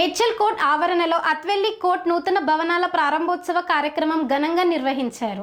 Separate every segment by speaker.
Speaker 1: Medchal court ఆవరణలో Athvelli court నూతన భవనాల ప్రారంభోత్సవ కార్యక్రమం ఘనంగా నిర్వహించారు.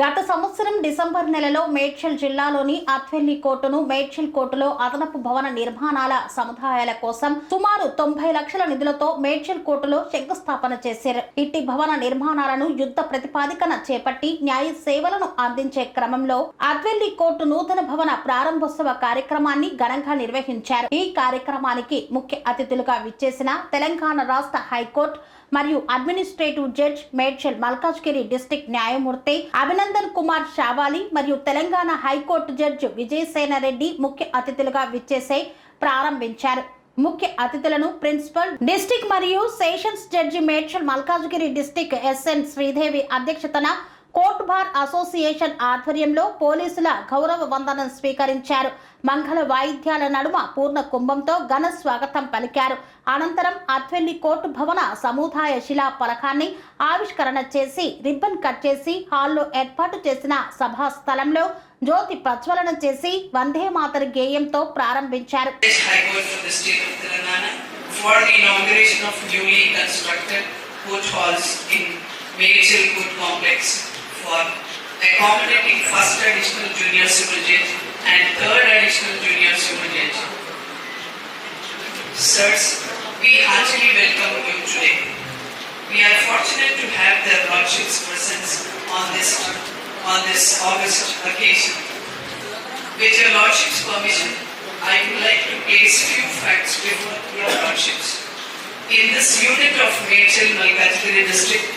Speaker 2: గత సంవత్సరం డిసెంబర్ నెలలో మేడ్చల్ జిల్లాలోని అత్వెల్లి కోర్టును మేడ్చల్ కోర్టులో అదనపు భవన నిర్మాణాల సముదాయాల కోసం సుమారు తొంభై లక్షల నిధులతో మేడ్చల్ కోర్టులో శంకుస్థాపన చేశారు. ఇట్టి భవన నిర్మాణాలను యుద్ధ ప్రతిపాదికన చేపట్టి న్యాయ సేవలను అందించే క్రమంలో అత్వెల్లి కోర్టు నూతన భవన ప్రారంభోత్సవ కార్యక్రమాన్ని ఘనంగా నిర్వహించారు. ఈ కార్యక్రమానికి ముఖ్య అతిథులుగా విచ్చేసిన తెలంగాణ రాష్ట్ర హైకోర్టు మరియు administrative judge Medchal Malkajgiri district న్యాయమూర్తి అభినందన్ కుమార్ షావాలి మరియు Telangana high court judge Vijayasena Reddy ముఖ్య అతిథులుగా విచ్చేసే ప్రారంభించారు. ముఖ్య అతిథులను ప్రిన్సిపల్ డిస్టిక్ మరియు sessions judge Medchal Malkajgiri district SN Sridevi అధ్యక్షతన కోర్ట్ బార్ అసోసియేషన్ ఆధ్వర్యంలో పోలీసుల గౌరవ వందనం స్వీకరించారు. మంగళ వాయిద్యాల నడుమ పూర్ణ కుంభంతో ఘన స్వాగతం పలికారు. అనంతరం అత్వెల్లి కోర్టు భవన సముదాయ శిలా పలకాన్ని ఆవిష్కరణ చేసి రిబ్బన్ కట్ చేసి హాల్లో ఏర్పాటు చేసిన సభా స్థలంలో జ్యోతి ప్రజ్వలన చేసి వందే మాతర గేయంతో ప్రారంభించారు.
Speaker 3: For the inauguration of newly constructed court halls in Court Complex. For accommodating first additional junior civil judge and third additional junior civil judge. Sirs, we heartily welcome you today. We are fortunate to have their lordships presence on this on this August occasion. With your lordship's permission, I would like to place few facts before your lordships. In this unit of Major Malkajgiri district,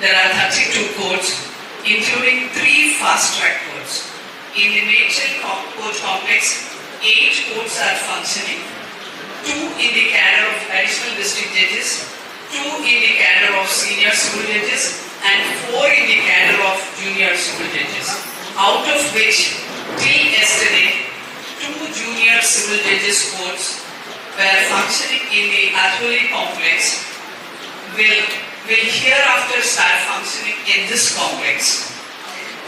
Speaker 3: there are 32 courts, including three fast-track courts. In the Major Court Complex, eight courts are functioning, two in the cadre of additional district judges, two in the cadre of senior civil judges, and four in the cadre of junior civil judges. Out of which, till yesterday, two junior civil judges courts were functioning in the Atholi complex will, will hereafter start functioning in this complex.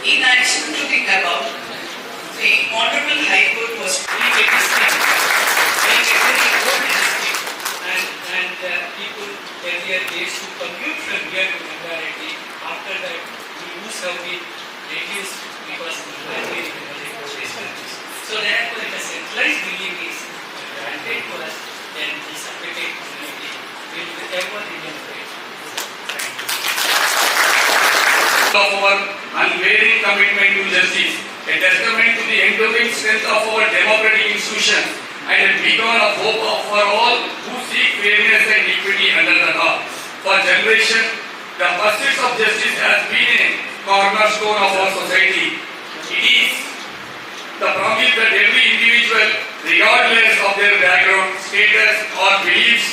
Speaker 3: In addition to the above, the Honorable High Court was the state
Speaker 4: and, and uh, people earlier days to commute from here to Mangareddy. After that, we use how we reduce because was a business. So therefore, has centralized building is granted to us, then the separate community will ever remain
Speaker 5: of our unwavering commitment to justice, a testament to the enduring strength of our democratic institutions, and a beacon of hope for all who seek fairness and equity under the law. For generations, the pursuit of justice has been a cornerstone of our society. It is the promise that every individual, regardless of their background, status, or beliefs,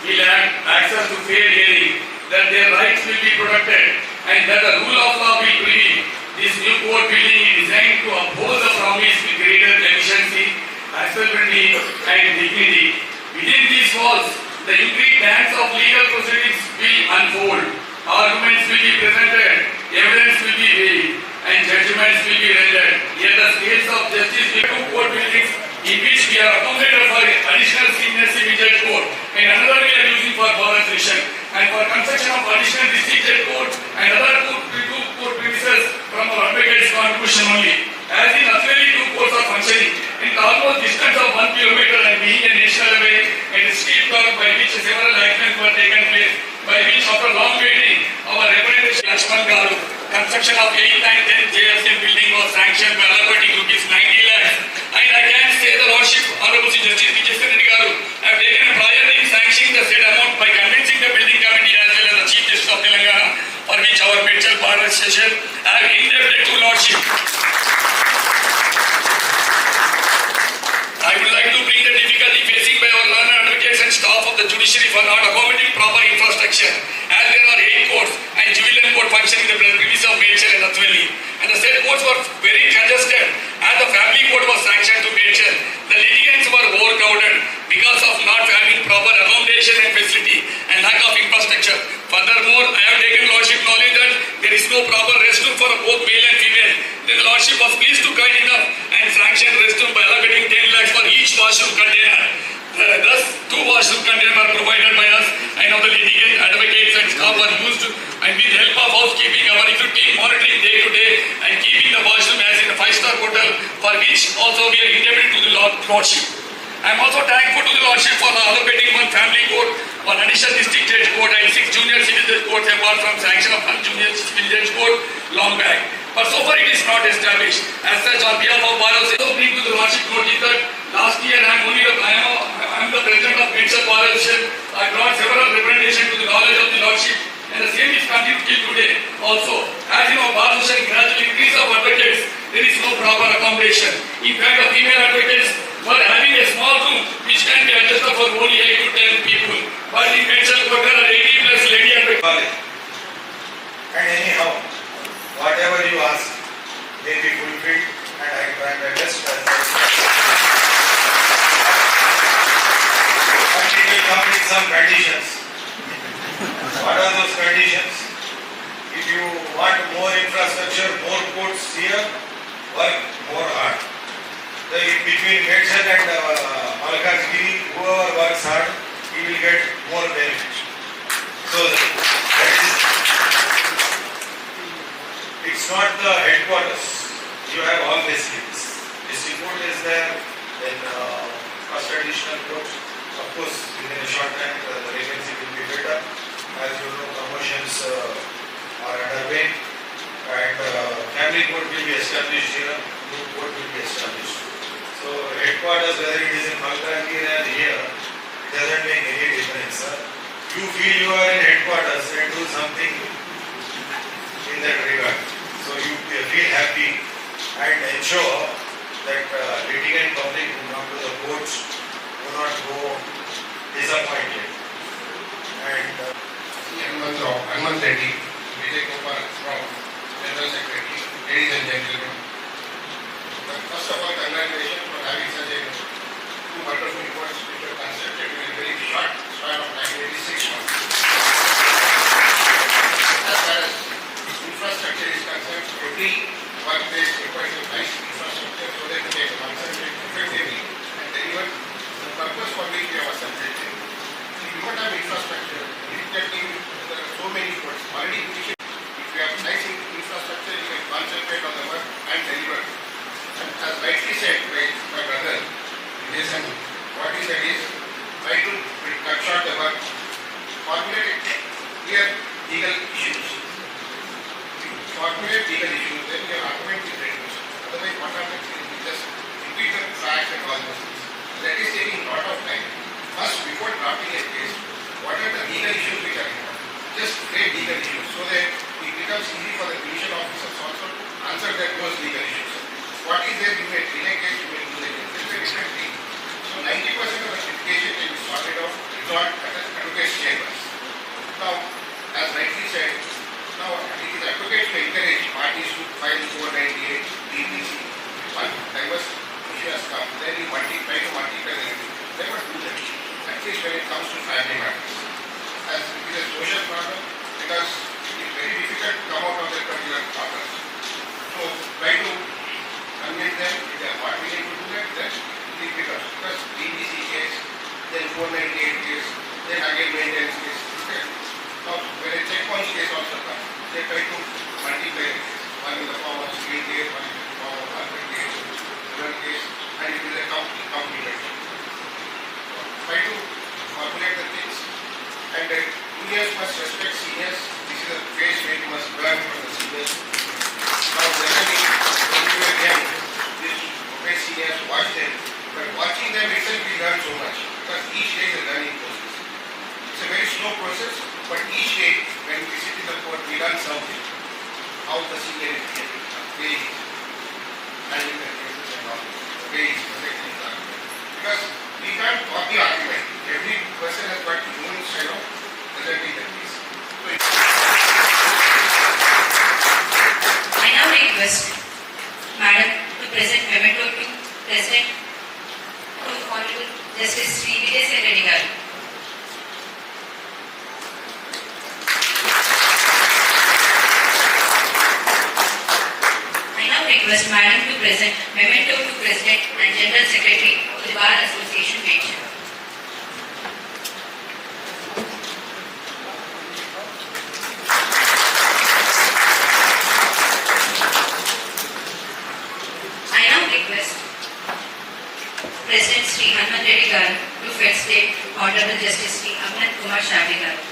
Speaker 5: will have access to fair hearing, that their rights will be protected, and that the rule of law will prevail. This new court building is designed to uphold the promise with greater efficiency, accessibility, and dignity. Within these walls, the intricate dance of legal proceedings will unfold. Arguments will be presented, evidence will be weighed, and judgments will be rendered. Yet the scales of justice will two court buildings in which we are accommodated for additional senior civil court, and another we are using for foreign and for construction of additional district construction of 8 and 10 JFC building was sanctioned by allocating rupees 90 lakhs. And I can say the Lordship, Honorable Chief Justice Vijay Reddy Garu, have taken a prior in sanctioning the said amount by convincing the building committee as well as the Chief Justice of Telangana, for which our mutual partner Session have indebted no proper restroom for both male and female. The lordship was pleased to kind enough and sanctioned restroom by allocating 10 lakhs for each washroom container. Thus, two washroom containers are provided by us and now the litigant advocates and staff are used and with help of housekeeping, our team monitoring day to day and keeping the washroom as in a five-star hotel for which also we are indebted to the Lord- Lordship. I am also thankful to the Lordship for allocating one family court, one additional district judge court and six junior judge courts apart from sanction of one junior judge court long back. But so far it is not established. As such, on behalf of Bar Association, so bring to the Lordship notice that last year I am only the, I am, I am the president of Pension Bar Association. I brought several representations to the knowledge of the Lordship and the same is continued till today also. As you know, Bar Association gradually increase of advocates, there is no proper accommodation. In fact, the female advocates were having a small room which can be adjusted for only 8 to 10 people. But in Court, there are 80 plus lady advocates.
Speaker 6: College. And anyhow, whatever you ask may be fulfilled and I try my best as But it will come with some conditions. What are those conditions? If you want more infrastructure, more courts here, work more hard. The in between Medicine and uh, Malkajgiri, whoever works hard, he will get more benefit. So that is it's not the headquarters. You have all facilities. District court is there, then uh, first additional court. Of course, within a short time,
Speaker 7: 11.30, Vijay Gopal from General Secretary, ladies and gentlemen. First of all, congratulations for having such a two wonderful reports which were constructed in a very short span of time, months. As far as infrastructure is concerned, every workplace requires a nice infrastructure so that they can concentrate effectively and deliver the purpose for which we have assembled. If you don't have infrastructure, immediately there are so many courts already efficient. If you have nice infrastructure, you can concentrate on the work and deliver. As rightly said by my brother, Jason, what he said is, try to cut short the work, formulate clear legal issues. Formulate legal issues, then your argument is reduced. Otherwise, what happens is you just repeat the facts and all those things. That is taking lot of time. First, before drafting a case, what are the legal issues are involved? Just frame legal issues so that it becomes easy for the division officers also to answer that those legal issues. What is there, you may 498 days, then again maintenance case. Now, when a checkpoint case also, comes, they try to multiply it. One is the power of 3 days, one is the power of 100 days, another case, and it will complete. Try to formulate the things and then juniors must respect seniors. This is a phase where you must learn from the seniors. Now, generally, when you again, this you obey seniors, watch them, but watching them itself we learn so much, because each day is a learning process. It's a very slow process, but each day when we sit in the court, we learn something. How the senior is behaving, way he handling the cases and all, the way he protecting his argument. Because we can't copy argument. Every person has got his own style of presenting the case.
Speaker 8: I now request Madam to present memento to President Honorable Shri Vijay Sen I request Madam to present memento to President and General Secretary of the Bar Association honourable
Speaker 9: justice Shri Amrit Kumar Shavekar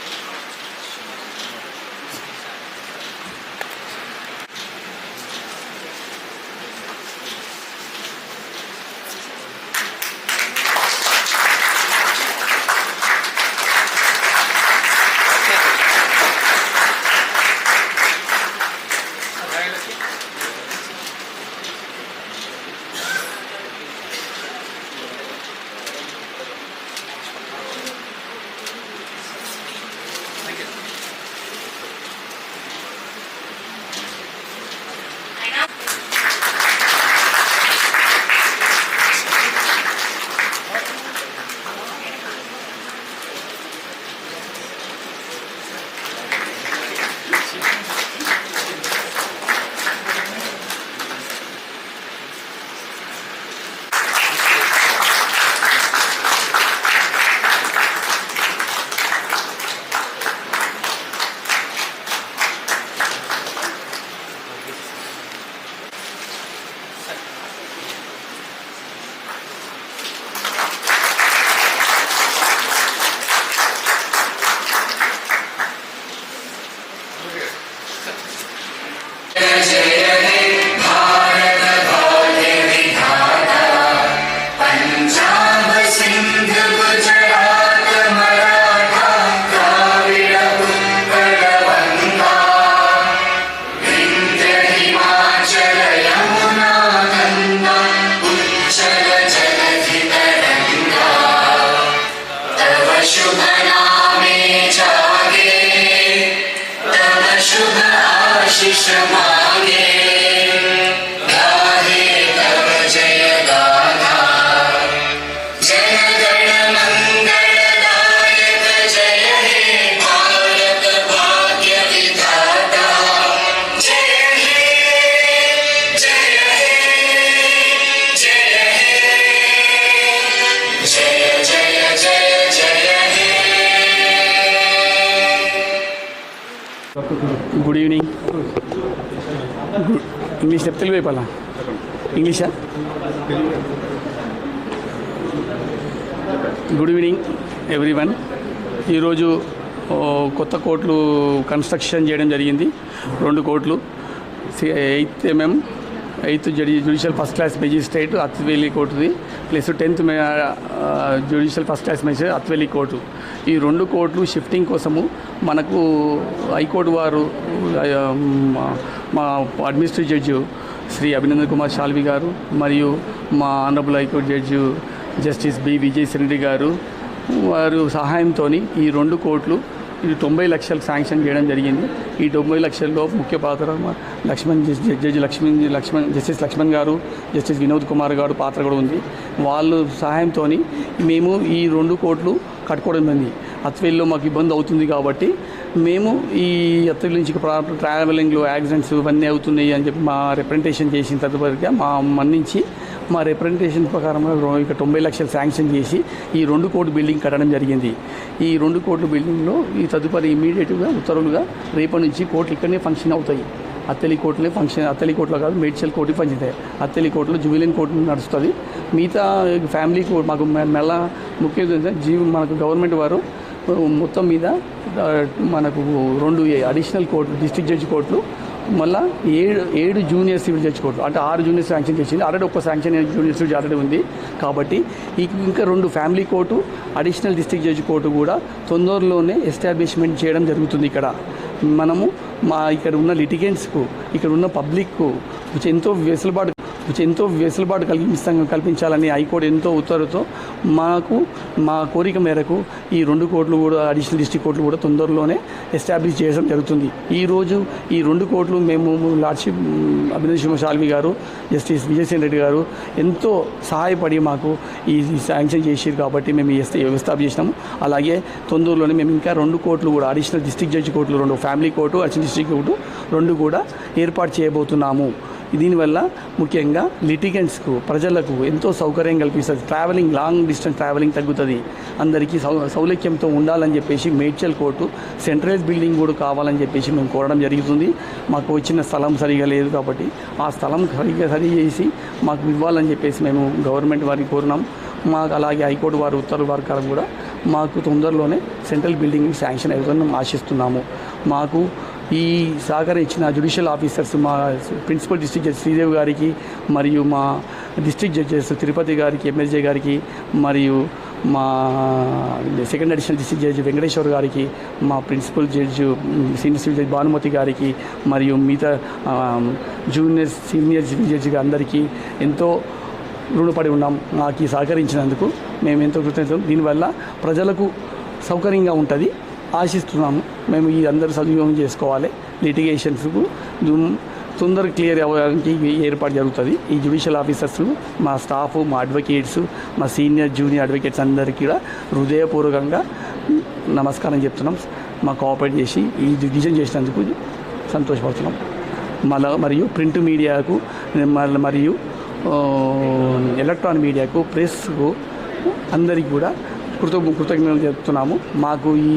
Speaker 9: शुभ आशिष मांगे good English చెప్తే తెలుగు అయిపోలా ఇంగ్లీషా? Good evening everyone ఈరోజు కొత్త కోట్లు construction చేయడం జరిగింది. రెండు కోట్లు. Eighth MM eighth జడి judicial first class magistrate Athvelli కోర్టుది plus tenth judicial first class magistrate Athvelli court ఈ రెండు కోర్టులు షిఫ్టింగ్ కోసము మనకు హైకోర్టు వారు మా- అడ్మినిస్ట్రేటివ్ జడ్జి శ్రీ అభినందన్ కుమార్ షాల్వి గారు మరియు మా honourable high court judge justice B Vijay గారు. వారు సహాయంతో ఈ రెండు కోట్లు ఇది తొంభై లక్షలు శాంక్షన్ చేయడం జరిగింది. ఈ తొంభై లక్షల్లో ముఖ్య పాత్ర Laxman judge judge Laxman Laxman justice Laxman గారు జస్టిస్ వినోద్ కుమార్ గారు పాత్ర కూడా ఉంది. వాళ్ళు సహాయంతో మేము ఈ రెండు కోట్లు కట్టుకోవడం జరిగింది. అత్వేల్లో మాకు ఇబ్బంది అవుతుంది కాబట్టి మేము ఈ అత్వేల్ నుంచి ప్రా- ట్రావెలింగ్లో యాక్సిడెంట్స్ ఇవన్నీ అవుతున్నాయి అని చెప్పి మా రిప్రజెంటేషన్ చేసిన తదుపరిగా మా మన్నించి మా రిప్రజెంటేషన్ ప్రకారం ఇక తొంభై లక్షలు శాంక్షన్ చేసి ఈ రెండు కోట్ల బిల్డింగ్ కట్టడం జరిగింది. ఈ రెండు కోట్ల బిల్డింగ్లో ఈ తదుపరి ఇమీడియట్గా ఉత్తర్వులుగా రేపటి నుంచి కోట్లు ఇక్కడనే ఫంక్షన్ అవుతాయి. అత్తలి కోర్టులే ఫంక్షన్ అత్తలి కోర్టులో కాదు మేడ్చల్ కోర్టు పంచుతాయి అవుతాయి అత్తలి కోర్టులో జువిలియన్ కోర్టు నడుస్తుంది. మిగతా ఫ్యామిలీ కోర్టు మాకు మెల్ల ముఖ్యంగా జీవి మనకు గవర్నమెంట్ వారు మొత్తం మీద మనకు రెండు అడిషనల్ కోర్టు డిస్ట్రిక్ట్ జడ్జి కోర్టులు మళ్ళీ ఏడు ఏడు జూనియర్ సివిల్ జడ్జి కోర్టు అంటే ఆరు జూనియర్ శాంక్షన్ చేసింది. ఆల్రెడీ ఒక శాంక్షన్ జూనియర్ సివిల్ ఆల్రెడీ ఉంది. కాబట్టి ఇంకా రెండు family court additional district judge court కూడా తొందరలోనే ఎస్టాబ్లిష్మెంట్ చేయడం జరుగుతుంది ఇక్కడ. మనము మా ఇక్కడ ఉన్న లిటిగెంట్స్కు ఇక్కడ ఉన్న పబ్లిక్కు ఎంతో వెసులుబాటు ఎంతో వెసులుబాటు కల్పిస్తాం కల్పించాలని హైకోర్టు ఎంతో ఉత్తర్వుతో మాకు మా కోరిక మేరకు ఈ రెండు కోట్లు కూడా అడిషనల్ డిస్ట్రిక్ట్ కోర్టులు కూడా తొందరలోనే ఎస్టాబ్లిష్ చేయడం జరుగుతుంది. ఈరోజు ఈ రెండు కోట్లు మేము లార్డ్షిప్ అభినంద్ సింహశాల్వి గారు జస్టిస్ విజయసేన్ రెడ్డి గారు ఎంతో సహాయపడి మాకు ఈ శాంక్షన్ చేసారు కాబట్టి మేము ఈ ఎస్టాబ్లిష్ చేసినాము. అలాగే తొందరలోనే మేము ఇంకా రెండు కోట్లు కూడా అడిషనల్ డిస్ట్రిక్ట్ జడ్జి కోర్టులు రెండు family court additional district court రెండు కూడా ఏర్పాటు చేయబోతున్నాము. దీనివల్ల ముఖ్యంగా లిటిగెంట్స్కు ప్రజలకు ఎంతో సౌకర్యం కల్పిస్తుంది. ట్రావెలింగ్ లాంగ్ డిస్టెన్స్ ట్రావెలింగ్ తగ్గుతుంది. అందరికీ సౌ సౌలభ్యంతో ఉండాలని చెప్పేసి మేడ్చల్ కోర్టు సెంట్రలైజ్ బిల్డింగ్ కూడా కావాలని చెప్పేసి మేము కోరడం జరుగుతుంది. మాకు వచ్చిన స్థలం సరిగా లేదు కాబట్టి ఆ స్థలం సరిగా సరి చేసి మాకు ఇవ్వాలని చెప్పేసి మేము గవర్నమెంట్ వారికి కోరినాం. మాకు అలాగే హైకోర్టు వారి ఉత్తర్వుల ప్రకారం కూడా మాకు తొందరలోనే సెంట్రల్ బిల్డింగ్ శాంక్షన్ అవుతుందని ఆశిస్తున్నాము. మాకు ఈ సహకరించిన జ్యుడిషియల్ ఆఫీసర్స్ మా ప్రిన్సిపల్ డిస్ట్రిక్ట్ జడ్జి శ్రీదేవి గారికి మరియు మా డిస్ట్రిక్ట్ జడ్జెస్ తిరుపతి గారికి ఎమ్మెల్జే గారికి మరియు మా second additional district judge Venkateshwar గారికి మా principal judge senior civil judge Bhanumathi గారికి మరియు మిగతా జూనియర్ సీనియర్ సివిల్ జడ్జి అందరికీ ఎంతో రుణపడి ఉన్నాం. నాకు సహకరించినందుకు మేము ఎంతో కృతజ్ఞతలు. దీనివల్ల ప్రజలకు సౌకర్యంగా ఉంటుంది. ఆశిస్తున్నాము మేము ఈ అందరూ సద్వినియోగం చేసుకోవాలి. లిటిగేషన్స్కు తొందరగా క్లియర్ అవ్వడానికి ఏర్పాటు జరుగుతుంది. ఈ జ్యుడిషియల్ ఆఫీసర్స్ మా స్టాఫ్ మా అడ్వకేట్స్ మా సీనియర్ జూనియర్ అడ్వకేట్స్ అందరికీ కూడా హృదయపూర్వకంగా నమస్కారం చెప్తున్నాం. మా కోఆపరేట్ చేసి ఈ డిసిజన్ చేసినందుకు సంతోషపడుతున్నాం. మళ్ళా మరియు ప్రింట్ మీడియాకు మళ్ళీ మరియు ఎలక్ట్రానిక్ మీడియాకు ప్రెస్కు అందరికీ కూడా కృత కృతజ్ఞతలు చెప్తున్నాము. మాకు ఈ